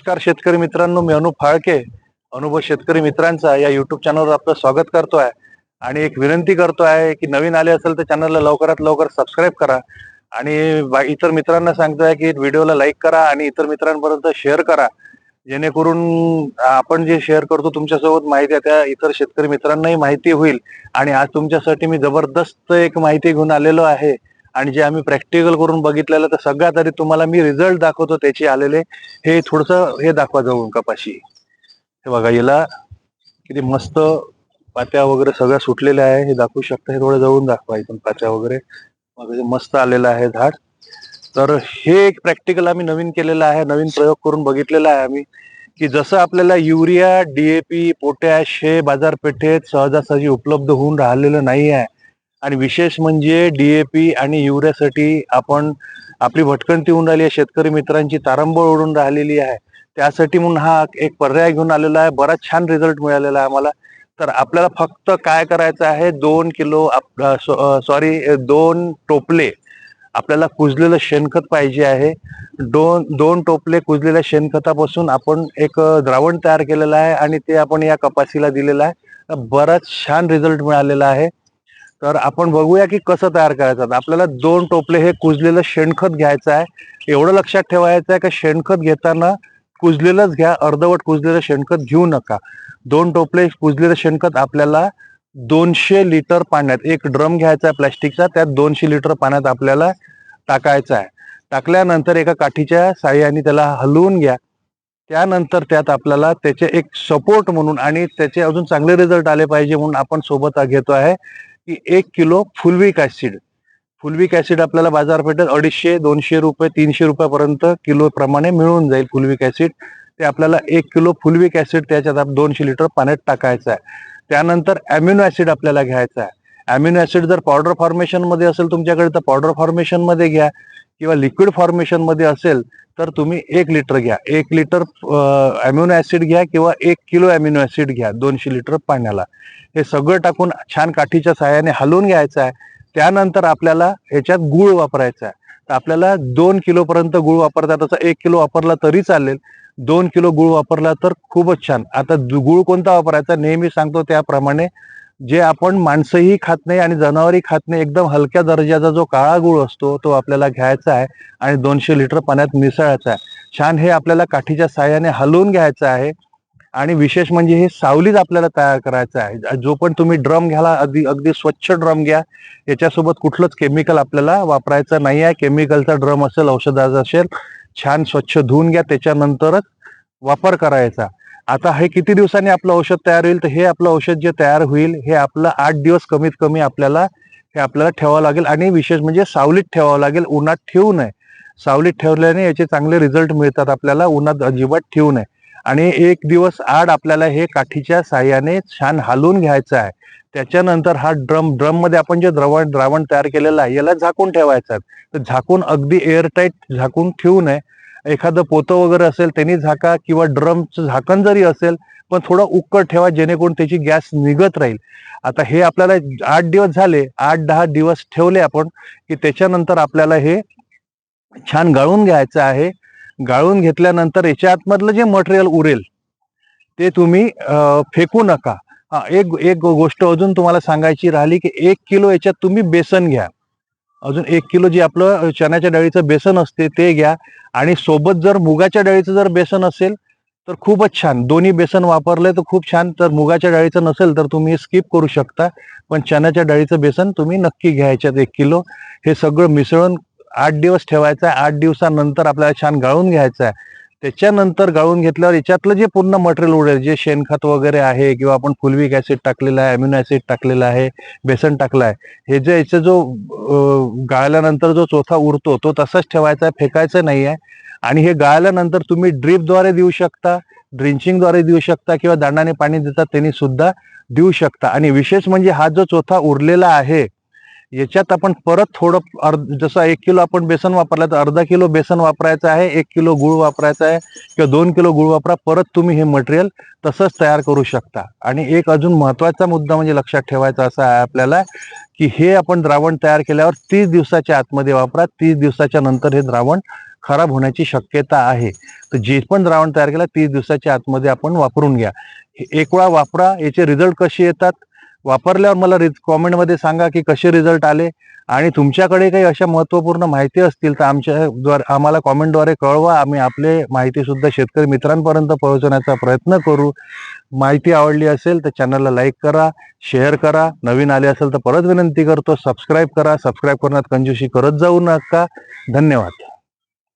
नमस्कार शेतकरी मित्रांनो मी अनुप फाळके अनुभव शेतकरी मित्रांचा या युट्यूब चॅनलवर आपलं स्वागत करतो आहे आणि एक विनंती करतो आहे की नवीन आले असेल तर चॅनलला लवकरात लवकर सबस्क्राईब करा. आणि बा- इतर मित्रांना सांगतोय की व्हिडिओला लाईक करा आणि इतर मित्रांपर्यंत शेअर करा. जेणेकरून आपण जे शेअर करतो तुमच्यासोबत माहिती आहे त्या इतर शेतकरी मित्रांनाही माहिती होईल. आणि आज तुमच्यासाठी मी जबरदस्त एक माहिती घेऊन आलेलो आहे. आणि जे आम्ही प्रॅक्टिकल करून बघितलेलं तर सगळ्यात आधी तुम्हाला मी रिझल्ट दाखवतो त्याचे आलेले. हे थोडस हे दाखवा जाऊन कपाशी. हे बघा याला किती मस्त पात्या वगैरे सगळ्या सुटलेल्या आहे. हे दाखवू शकता हे थोडं जवळून दाखवा इथून पात्या वगैरे. मस्त आलेलं आहे झाड. तर हे एक प्रॅक्टिकल आम्ही नवीन केलेलं आहे नवीन प्रयोग करून बघितलेला आहे आम्ही. की जसं आपल्याला युरिया डीएपी पोटॅश हे बाजारपेठेत सहजासहजी उपलब्ध होऊन राहिलेलं नाही आहे. आणि विशेष म्हणजे डीएपी आणि युरियासाठी आपण आपली भटकंती होऊन राहिली आहे शेतकरी मित्रांची तारंबळ उडून राहिलेली आहे. त्यासाठी म्हणून हा एक पर्याय घेऊन आलेला आहे बराच छान रिझल्ट मिळालेला आहे आम्हाला. तर आपल्याला फक्त काय करायचं आहे दोन किलो सॉरी दोन टोपले आपल्याला कुजलेलं शेणखत पाहिजे आहे. दोन दोन टोपले कुजलेल्या शेणखतापासून आपण एक द्रावण तयार केलेलं आहे आणि ते आपण या कपासीला दिलेलं आहे. बराच छान रिझल्ट मिळालेला आहे. तर आपण बघूया की कसं तयार करायचं. आपल्याला दोन टोपले हे कुजलेलं शेणखत घ्यायचं आहे. एवढं लक्षात ठेवायचं आहे का शेणखत घेताना कुजलेलंच घ्या अर्धवट कुजलेलं शेणखत घेऊ नका. दोन टोपले कुजलेलं शेणखत आपल्याला दोनशे लिटर पाण्यात एक ड्रम घ्यायचा आहे प्लॅस्टिकचा त्यात दोनशे लिटर पाण्यात आपल्याला टाकायचं आहे. टाकल्यानंतर एका काठीच्या साह्याने त्याला हलवून घ्या. त्यानंतर त्यात आपल्याला त्याचे एक सपोर्ट म्हणून आणि त्याचे अजून चांगले रिझल्ट आले पाहिजे म्हणून आपण सोबत घेतो आहे. की एक kilo fulvic acid fulvic acid आपल्याला बाजारपेठेत अडीचशे दोनशे रुपये तीनशे रुपयापर्यंत किलो प्रमाणे मिळून जाईल फुलविक ऍसिड ते आपल्याला एक किलो फुलविक ऍसिड त्याच्यात दोनशे लिटर पाण्यात टाकायचं आहे. त्यानंतर अॅमिनो ऍसिड आपल्याला घ्यायचा आहे. अॅमिनो ऍसिड जर पावडर फॉर्मेशनमध्ये असेल तुमच्याकडे तर पावडर फॉर्मेशनमध्ये घ्या किंवा लिक्विड फॉर्मेशनमध्ये असेल तर तुम्ही एक लिटर घ्या. एक लिटर अॅमिनो ऍसिड घ्या किंवा एक किलो अॅमिनो ऍसिड घ्या दोनशे लिटर पाण्याला. हे सगळं टाकून छान काठीच्या सहाय्याने हलवून घ्यायचं आहे. त्यानंतर आपल्याला ह्याच्यात गुळ वापरायचा आहे. तर आपल्याला दोन किलोपर्यंत गूळ गुळ वापरता तसा एक किलो वापरला तरी चालेल. दोन किलो गुळ वापरला तर खूपच छान. आता गूळ गुळ कोणता वापरायचा? नेहमी सांगतो त्याप्रमाणे जे आपण माणसंही खात नाही आणि जनावरही खात नाही एकदम हलक्या दर्जाचा जो काळा गुळ असतो तो आपल्याला घ्यायचा आहे आणि दोनशे लिटर पाण्यात मिसळायचा आहे. छान हे आपल्याला काठीच्या साह्याने हलवून घ्यायचं आहे. आणि विशेष म्हणजे हे सावलीच आपल्याला तयार करायचं आहे. जो पण तुम्ही ड्रम घ्याला अगदी अगदी स्वच्छ ड्रम घ्या याच्यासोबत कुठलंच केमिकल आपल्याला वापरायचं नाही आहे. केमिकलचा ड्रम असेल औषधाचा असेल छान स्वच्छ धुवून घ्या त्याच्यानंतरच वापर करायचा. आता हे किती दिवसांनी आपलं औषध तयार होईल? तर हे आपलं औषध जे तयार होईल हे आपलं आठ दिवस कमीत कमी आपल्याला हे आपल्याला ठेवावं लागेल. आणि विशेष म्हणजे सावलीत ठेवावं लागेल उन्हात ठेवू नये. सावलीत ठेवल्याने याचे चांगले रिझल्ट मिळतात आपल्याला उन्हात अजिबात ठेवू नये. आणि एक दिवस आड आपल्याला हे काठीच्या साह्याने छान हालून घ्यायचं आहे. त्याच्यानंतर हा ड्रम ड्रममध्ये आपण जे द्रवण द्रावण तयार केलेलं आहे याला झाकून ठेवायचं आहे. तर झाकून अगदी एअरटाईट झाकून ठेवू नये. एखादं पोतं वगैरे असेल त्यांनी झाका किंवा ड्रमचं झाकण जरी असेल पण थोडं उक्कड ठेवा जेणेकरून त्याची गॅस निघत राहील. आता हे आपल्याला आठ दिवस झाले आठ दहा दिवस ठेवले आपण की त्याच्यानंतर आपल्याला हे छान गाळून घ्यायचं आहे. गाळून घेतल्यानंतर याच्या आतमधलं जे मटेरियल उरेल ते तुम्ही फेकू नका. हा एक एक गोष्ट अजून तुम्हाला सांगायची राहिली की एक किलो याच्यात तुम्ही बेसन घ्या. अजून एक किलो जे आपलं चण्याच्या डाळीचं बेसन असते ते घ्या. आणि सोबत जर मुगाच्या डाळीचं जर बेसन असेल तर खूपच छान. दोन्ही बेसन वापरले तर खूप छान. तर मुगाच्या डाळीचं नसेल तर तुम्ही स्किप करू शकता. पण चण्याच्या डाळीचं बेसन तुम्ही नक्की घ्यायच्यात एक किलो. हे सगळं मिसळून आठ दिवस ठेवायचा आहे आठ दिवसानंतर आपल्याला छान गाळून घ्यायचं आहे. त्याच्यानंतर गाळून घेतल्यावर याच्यातलं जे पूर्ण मटेरियल उडेल जे शेणखत वगैरे आहे किंवा आपण फुलविक ऍसिड टाकलेलं आहे अम्युनो ऍसिड टाकलेलं आहे बेसन टाकलं आहे हे जे याचा जो गाळल्यानंतर जो चोथा उरतो तो तसाच ठेवायचा आहे फेकायचा नाही आहे. आणि हे गाळल्यानंतर तुम्ही ड्रीपद्वारे देऊ शकता ड्रिंचिंगद्वारे देऊ शकता किंवा दांडाने पाणी देतात त्यांनी सुद्धा देऊ शकता. आणि विशेष म्हणजे हा जो चोथा उरलेला आहे याच्यात आपण परत थोडं अर्ध जसं एक किलो आपण बेसन वापरलं तर अर्धा किलो बेसन वापरायचं आहे एक किलो गुळ वापरायचा आहे किंवा दोन किलो गुळ वापरा परत तुम्ही हे मटेरियल तसंच तयार करू शकता. आणि एक अजून महत्त्वाचा मुद्दा म्हणजे लक्षात ठेवायचा असा आहे आपल्याला की हे आपण द्रावण तयार केल्यावर तीस दिवसाच्या आतमध्ये वापरा तीस दिवसाच्या नंतर हे द्रावण खराब होण्याची शक्यता आहे. तर जे पण द्रावण तयार केलं तीस दिवसाच्या आतमध्ये आपण वापरून घ्या. एक वेळा वापरा याचे रिझल्ट कसे येतात? वापरल्यावर मला रिज कॉमेंटमध्ये सांगा की कसे रिझल्ट आले आणि तुमच्याकडे काही अशा महत्त्वपूर्ण माहिती असतील तर आमच्याद्वारे आम्हाला कॉमेंटद्वारे कळवा. आम्ही आपले माहितीसुद्धा शेतकरी मित्रांपर्यंत पोहोचवण्याचा प्रयत्न करू. माहिती आवडली असेल तर चॅनलला लाईक करा शेअर करा. नवीन आले असेल तर परत विनंती करतो. सबस्क्राईब करा. सबस्क्राईब करण्यात कंजूशी करत जाऊ नका. धन्यवाद.